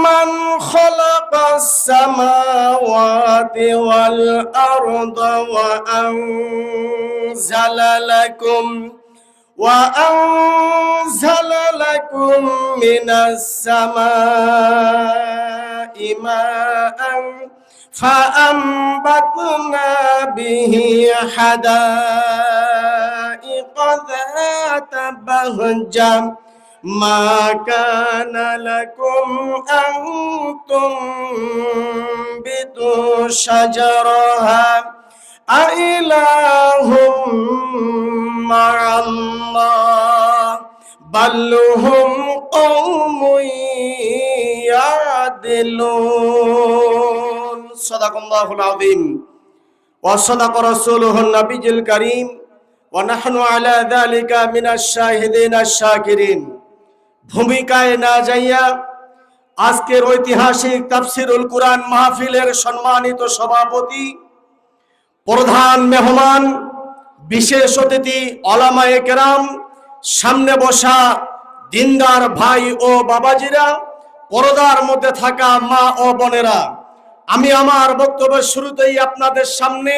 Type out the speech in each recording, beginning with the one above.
أمن خلق السماوات والأرض وأنزل لكم وأنزل لكم من السماء ماء فأنبتنا به حدائق ذات بهجة ما كان لكم أن تنبتوا شجرها أإله مع الله بل هم قوم يعدلون صدق الله العظيم وصدق رسوله النبي الكريم ونحن على ذلك من الشاهدين الشاكرين ভূমিকায় না যাইয়া আজকের ঐতিহাসিক তাফসিরুল কুরআন মাহফিলের সম্মানিত সভাপতি, প্রধান মেহমান, বিশেষ অতিথি অলামায়ে কেরাম, সামনে বসা দিনদার ভাই ও বাবাজিরা, পরদার মধ্যে থাকা মা ও বোনেরা, আমি আমার বক্তব্যের শুরুতেই আপনাদের সামনে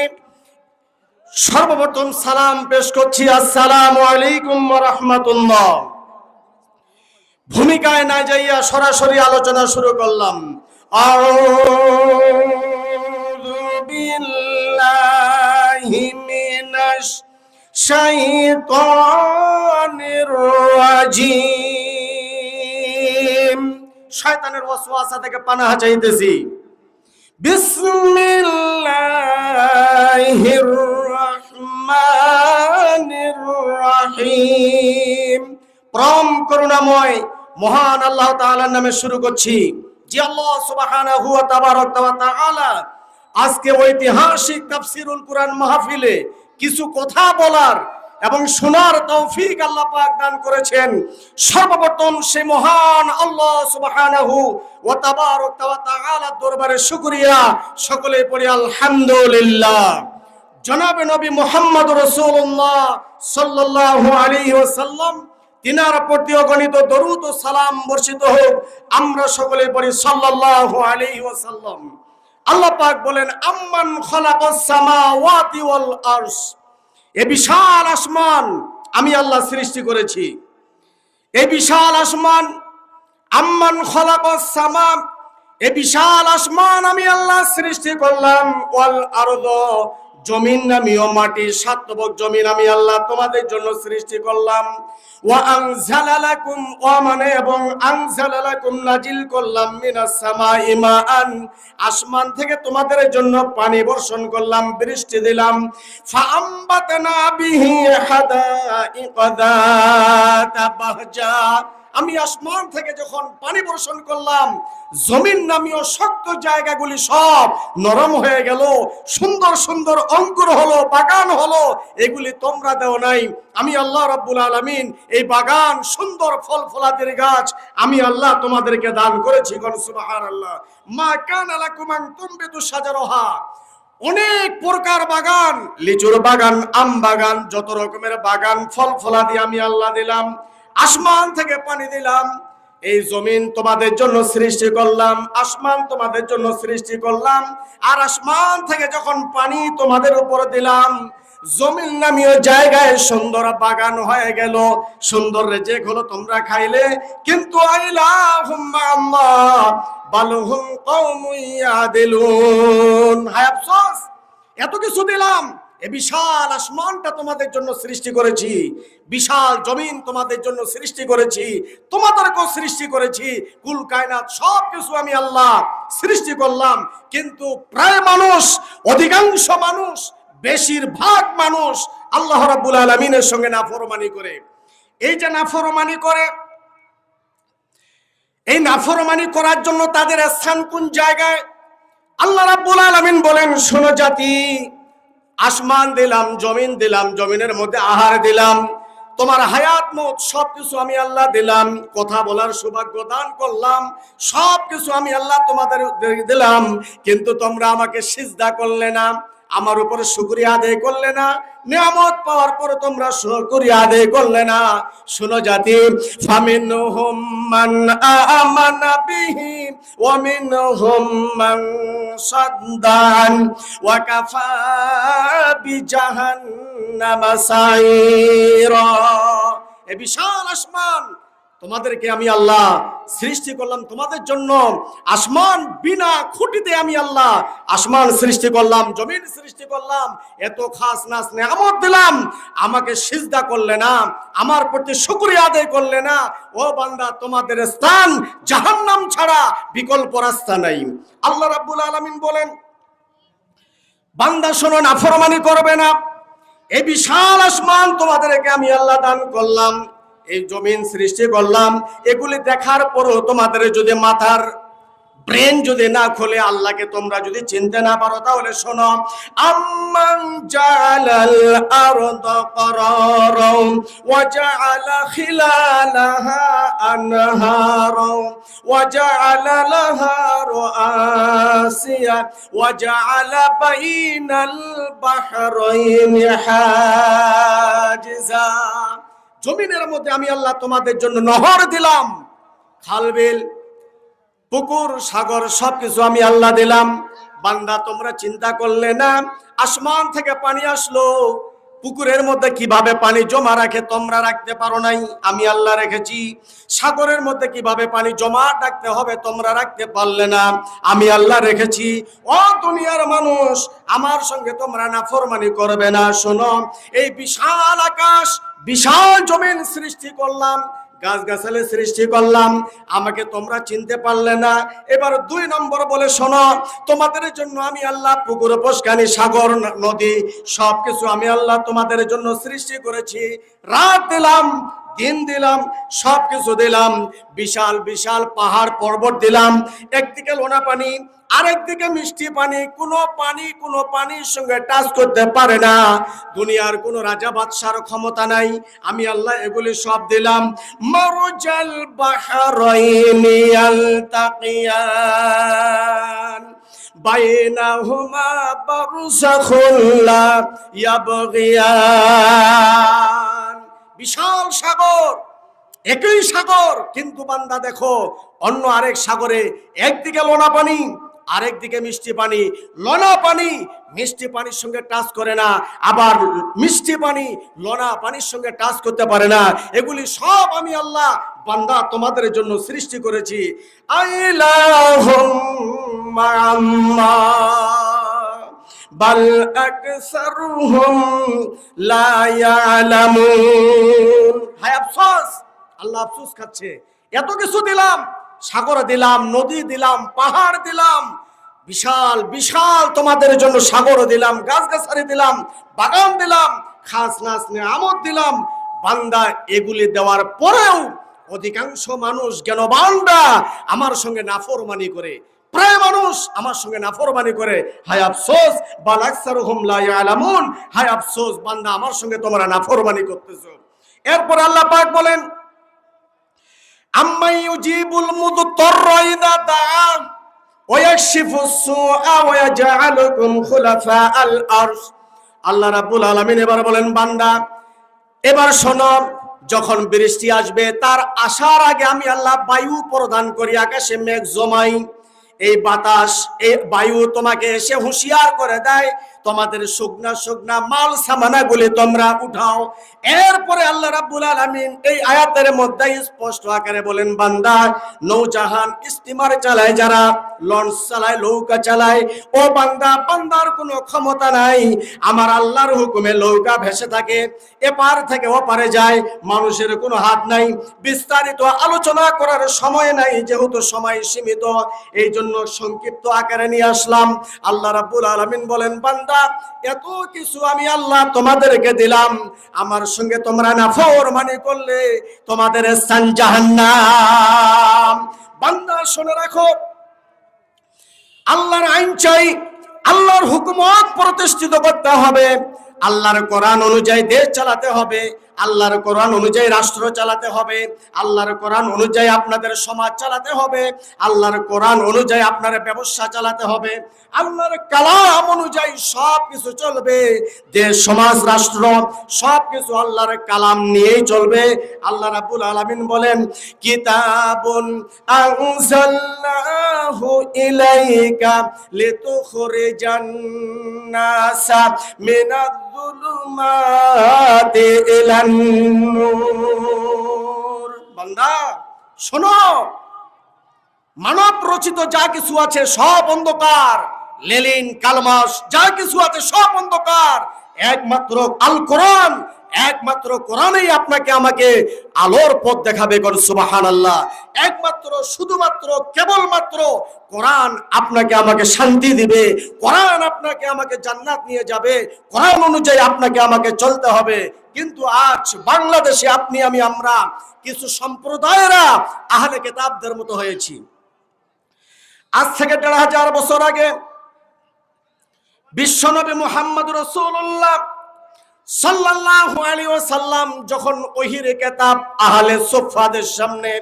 সর্বপ্রথম সালাম পেশ করছি। আসসালামু আলাইকুম রহমতুল্লাহ। ভূমিকায় না যাইয়া সরাসরি আলোচনা শুরু করলাম। শয়তানের ওয়াসওয়াসা থেকে পানাহা চাইতেছি। বিসমিল্লাহির রহমানির রহিম। পরম করুণাময় মহান আল্লাহ তাআলার নামে শুরু করছি। যে আল্লাহ সুবহানাহু ওয়া তাবারক ওয়া তাআলা, আজকে ঐতিহাসিক তাফসিরুল কুরআন মাহফিলে কিছু কথা বলার এবং শোনার তৌফিক আল্লাহ পাক দান করেছেন। সর্বপ্রথম সে মহান আল্লাহ সুবহানাহু ওয়া তাবারক ওয়া তাআলার দরবারে শুকরিয়া। সকলে পড়ি আলহামদুলিল্লাহ। জনাবে নবী মোহাম্মদ রাসূলুল্লাহ সাল্লাল্লাহু আলাইহি ওয়াসাল্লাম তিনার প্রতি অগণিত দরুদ ও সালাম বর্ষিত হোক। আমরা সকলে পড়ি সাল্লাল্লাহু আলাইহি ওয়াসাল্লাম। আল্লাহ পাক বলেন, আম্মান খালাকাস সামাওয়াতি ওয়াল আরশ। বিশাল আসমান আমি আল্লাহ সৃষ্টি করেছি। এই বিশাল আসমান, আম্মান খলাকাস সামা এ বিশাল আসমান আমি আল্লাহ সৃষ্টি করলাম। ওয়াল আরদ জমিন নামীয় মাটি সাতবক জমিন আমি আল্লাহ তোমাদের জন্য সৃষ্টি করলাম। ওয়া ওয়া মানে এবং নাজিল করলাম মিনাস সামাই মাআন। আসমান থেকে তোমাদের জন্য পানি বর্ষণ করলাম, বৃষ্টি দিলাম। বিহি আমি আসমান থেকে যখন পানি বর্ষণ করলাম, জমিন নামীয় শক্ত জায়গাগুলি সব নরম হয়ে গেল, সুন্দর সুন্দর অঙ্কুর হলো, বাগান হলো, এগুলি তোমরা দেও নাই। আমি আল্লাহ রাব্বুল আলামিন এই বাগান সুন্দর ফল ফলাদের গাছ আমি আল্লাহ তোমাদেরকে দান করেছি সুবহানাল্লাহ। মা কানা লাকুম আন তুমবিতু শাজারহা। অনেক প্রকার বাগান, লিচুর বাগান, আম বাগান, যত রকমের বাগান ফল ফলাদি আমি আল্লাহ দিলাম। আসমান থেকে পানি দিলাম। এই জমিন তোমাদের জন্য সৃষ্টি করলাম, আসমান তোমাদের জন্য সৃষ্টি করলাম, আর আসমান থেকে যখন পানি তোমাদের উপর দিলাম, জমিন নামীয় জায়গায় সুন্দর বাগান হয়ে গেল। সুন্দর রেজেক হলো তোমরা খাইলে, কিন্তু আফসোস, এত কিছু দিলাম। এ বিশাল আসমানটা তোমাদের জন্য সৃষ্টি করেছি। বিশাল জমিন তোমাদের জন্য সৃষ্টি করেছি। তোমাদেরকেও সৃষ্টি করেছি। কুল কায়নাত সব কিছু আমি আল্লাহ সৃষ্টি করলাম। কিন্তু প্রায় মানুষ, অধিকাংশ মানুষ, বেশিরভাগ মানুষ আল্লাহ রাব্বুল আলমিনের সঙ্গে নাফরমানি করে। এই যে নাফরমানি করে, এই নাফরমানি করার জন্য তাদের স্থান কোন জায়গায়? আল্লাহ রাব্বুল আলামিন বলেন, শোনো জাতি আসমান দিলাম, জমিন দিলাম, জমিনের মধ্যে আহার দিলাম। তোমার হায়াত, মত সবকিছু আমি আল্লাহ দিলাম। কথা বলার সৌভাগ্য দান করলাম। সবকিছু আমি আল্লাহ তোমাদের দিলাম। কিন্তু তোমরা আমাকে সিজদা করলে না। আমার উপরে শুকরিয়া আদায় করলে না, নিয়ামত পাওয়ার পরে তোমরা শুকরিয়া আদায় করলে না। শুনো জাতি, ফামিনহুম মান আমানা বিহি, ওয়া মিনহুম মান সাদ্দান, ওয়া কাফা বিজাহান্নামা সাইরা। এ বিশাল আসমান তোমাদেরকে আমি আল্লাহ সৃষ্টি করলাম তোমাদের জন্য। আসমান বিনা খুঁটিতে আমি আল্লাহ আসমান সৃষ্টি করলাম, জমিন সৃষ্টি করলাম, এত খাস নাস নেয়ামত দিলাম, আমাকে সিজদা করলে না, আমার প্রতি শুকরিয়া আদায় করলে না, ও বান্দা, তোমাদের স্থান জাহান্নাম ছাড়া বিকল্প রাস্তা নাই। আল্লাহ রাব্বুল আলামিন বলেন, বান্দা শোনো, নাফরমানি করবে না এই বিশাল আসমান তোমাদেরকে আমি আল্লাহ দান করলাম। এই জমিন সৃষ্টি করলাম, এগুলি দেখার পরও তোমাদের যদি মাথার ব্রেন যদি না খোলে, আল্লাহকে তোমরা যদি চিনতে না পারো, তাহলে শোনো, আম্মান জালাল আরদ করারম ওয়া জাআলা খিলালাহা আনহারম ওয়া জাআলা লাহা রুআসিয়া ওয়া জাআলা বাইনাল বাহরাইনি হাজিজা। জমিনের মধ্যে আমি আল্লাহ তোমাদের জন্য নহর দিলাম। খালবেল পুকুর, সাগর, সবকিছু আমি আল্লাহ দিলাম। বান্দা, তোমরা চিন্তা করলে না, আসমান থেকে পানি আসলো। পুকুরের মধ্যে কীভাবে পানি জমা রাখে তোমরা রাখতে পারো নাই? আমি আল্লাহ রেখেছি। সাগরের মধ্যে কীভাবে পানি জমা রাখতে হবে তোমরা রাখতে পারলে না। আমি আল্লাহ রেখেছি। ও দুনিয়ার মানুষ, আমার সঙ্গে তোমরা নাফরমানি করবে না। শোনো, এই বিশাল আকাশ, বিশাল জমিন সৃষ্টি করলাম। গাছ গাছালে সৃষ্টি করলাম, আমাকে তোমরা চিনতে পারলে না। এবার দুই নম্বর বলে শোনো, তোমাদের জন্য আমি আল্লাহ পুকুর পোষকানি সাগর নদী, সবকিছু আমি আল্লাহ তোমাদের জন্য সৃষ্টি করেছি। রাত দিলাম দিন দিলাম সব কিছু দিলাম, বিশাল বিশাল পাহাড় পর্বত দিলাম। একদিকে লোনা পানি, আরেকদিকে মিষ্টি পানি, কোনো পানি, কোনো পানির সঙ্গে টাচ করতে পারে না। দুনিয়ার কোনো রাজা বাদশার ক্ষমতা নাই, আমি আল্লাহ এগুলি সব দিলাম। মরজাল বাহারাইনি আলতাকিয়ান বাইনাহুমা বারজাখুল লা ইয়াবগিয়ান। বিশাল সাগর, একই সাগর। কিন্তু বান্দা, দেখো, অন্য আরেক সাগরে একদিকে লোনা পানি আরেকদিকে মিষ্টি পানি। লোনা পানি মিষ্টি পানির সঙ্গে টাচ করে না, আবার মিষ্টি পানি লোনা পানির সঙ্গে টাচ করতে পারে না। এগুলি সব আমি আল্লাহ বান্দা তোমাদের জন্য সৃষ্টি করেছি। মা'আল্লাহ বাল আকসারুহুম লা ইয়ালামুন। হায় আফসোস, আল্লাহ আফসোস খাচ্ছে। এত কিছু দিলাম, সাগর দিলাম, নদী দিলাম, পাহাড় দিলাম, বিশাল বিশাল তোমাদের জন্য সাগর দিলাম, গাছগাছালি দিলাম, বাগান দিলাম, খাস নাচ আমদ দিলাম। বান্দা এগুলি দেওয়ার পরেও অধিকাংশ মানুষ জ্ঞানবানরা আমার সঙ্গে নাফরমানি করে। প্রায় মানুষ আমার সঙ্গে নাফরমানি করে, হায় আফসোস, বাল আকসারুহুম লা ইয়ালামুন, হায় আফসোস, বান্দা আমার সঙ্গে তোমরা নাফরমানি করতেছো। এরপর আল্লাহ পাক বলেন আম্মাই ইউজিবুল মুদতাররা ইযা দাআ আল্লাহ রাব্বুল আলামিন এবার বলেন, বান্দা, এবার শোনো, যখন বৃষ্টি আসবে, তার আসার আগে আমি আল্লাহ বায়ু প্রদান করি, আকাশে মেঘ জমাই। এই বাতাস এই বায়ু তোমাকে এসে হুঁশিয়ার করে দেয়। তোমাদের শুকনা শুকনা মাল সামানা গুলি তোমরা উঠাও। এরপরে আল্লাহ রাব্বুল আলামিন এই আয়াতের মধ্যে স্পষ্ট আকারে বলেন, বান্দা, নৌজাহান স্টিমার চালায়, যারা লঞ্চ চালায়, নৌকা চালায়, ও বান্দা, বান্দার কোনো ক্ষমতা নাই। আমার আল্লাহর হুকুমে নৌকা ভেসে থাকে, এপার থেকে ওপারে যায়, মানুষের কোনো হাত নাই। বিস্তারিত আলোচনা করার সময় নাই, যেহেতু সময় সীমিত এই জন্য সংক্ষিপ্ত আকারে নিয়ে আসলাম। আল্লাহ রাব্বুল আলামিন বলেন, বান্দা এত কিছু আমি আল্লাহ তোমাদেরকে দিলাম। আমার সঙ্গে তোমরা নাফর মানে করলে, তোমাদের স্থান জাহান্নাম। বান্দা, শুনে রাখো, আল্লাহর আইন চাই, আল্লাহর হুকুমত প্রতিষ্ঠিত করতে হবে। আল্লাহর কোরআন অনুযায়ী দেশ চালাতে হবে। আল্লাহর কোরআন অনুযায়ী রাষ্ট্র চালাতে হবে, আল্লাহর কোরআন অনুযায়ী আপনাদের সমাজ চালাতে হবে, আল্লাহর কোরআন অনুযায়ী আপনার ব্যবসা চালাতে হবে, আল্লাহর কালাম অনুযায়ী সব কিছু চলবে যে সমাজ, রাষ্ট্র সব কিছু আল্লাহর কালাম নিয়েই চলবে। আল্লাহ রাব্বুল আলামিন বলেন, কিতাবুন আনজালনাহু ইলাইকা লিতুখরিজান নাসা শোনো। মানব রচিত যা কিছু আছে সব অন্ধকার। লেলিন কালমাস, যা কিছু আছে সব অন্ধকার। একমাত্র আল কোরআন একমাত্র কোরআনেই আপনাকে আমাকে আলোর পথ দেখাবে কোন সুবাহান আল্লাহ একমাত্র, শুধুমাত্র, কেবলমাত্র কোরআন আপনাকে আমাকে শান্তি দিবে, কোরআন আপনাকে আমাকে জান্নাত নিয়ে যাবে, কোরআন অনুযায়ী আপনাকে আমাকে চলতে হবে। কিন্তু আজ বাংলাদেশে আপনি, আমি, আমরা কিছু সম্প্রদায়েরা আহলে কেতাবদের মতো হয়েছি। আজ থেকে দেড় হাজার বছর আগে বিশ্বনবী মুহাম্মদ রসুল্লাহ সাল্লাল্লাহু আলাইহি ওয়াসাল্লাম যখন ওহিরে কেতাব আহলে সুফাদের সামনে,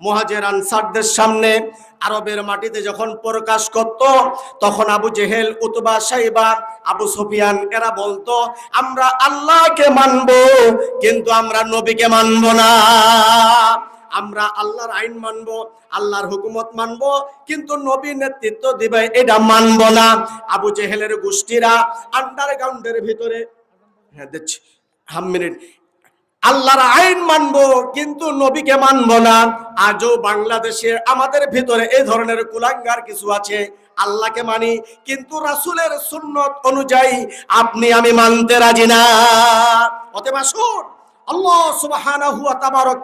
মুহাজির আনসারদের সামনে আরবের মাটিতে যখন প্রকাশ করত, তখন আবু জেহেল, উতবা, সাইবা, আবু সুফিয়ান, এরা বলতো, আমরা আল্লাহকে মানবো, কিন্তু আমরা নবীকে মানবো না। আমরা আল্লাহর আইন মানবো, আল্লাহর হুকুমত মানবো, কিন্তু নবী নেতৃত্ব দিবে, এটা মানবো না। আবু জেহেলের গোষ্ঠীরা আন্ডারগ্রাউন্ডের ভিতরে হ্যাঁ দিচ্ছি হাম মিনিট। আল্লাহর আইন মানবো, কিন্তু নবীকে মানবো না। আজও বাংলাদেশে আমাদের ভিতরে এই ধরনের কুলাঙ্গার কিছু আছে। আল্লাহকে মানি, কিন্তু রাসূলের সুন্নত অনুযায়ী আপনি, আমি মানতে রাজি না। অতএব আসুন। আল্লাহ সুবহানাহু ওয়া তাবারাক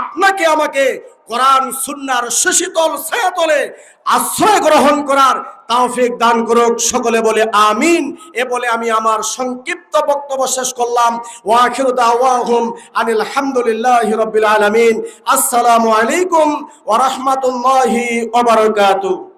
আপনাকে, আমাকে কোরআন সুন্নার সুশীতল ছায়াতলে আশ্রয় গ্রহণ করার তাওফিক দান করুক। সকলে বলে আমিন। এ বলে আমি আমার সংক্ষিপ্ত বক্তব্য শেষ করলাম। ওয়া আখিরু দাওয়াহুম আনিল হামদুলিল্লাহি রাব্বিল আলামিন। আসসালামু আলাইকুম ওয়া রাহমাতুল্লাহি ওয়া বারাকাতুহু।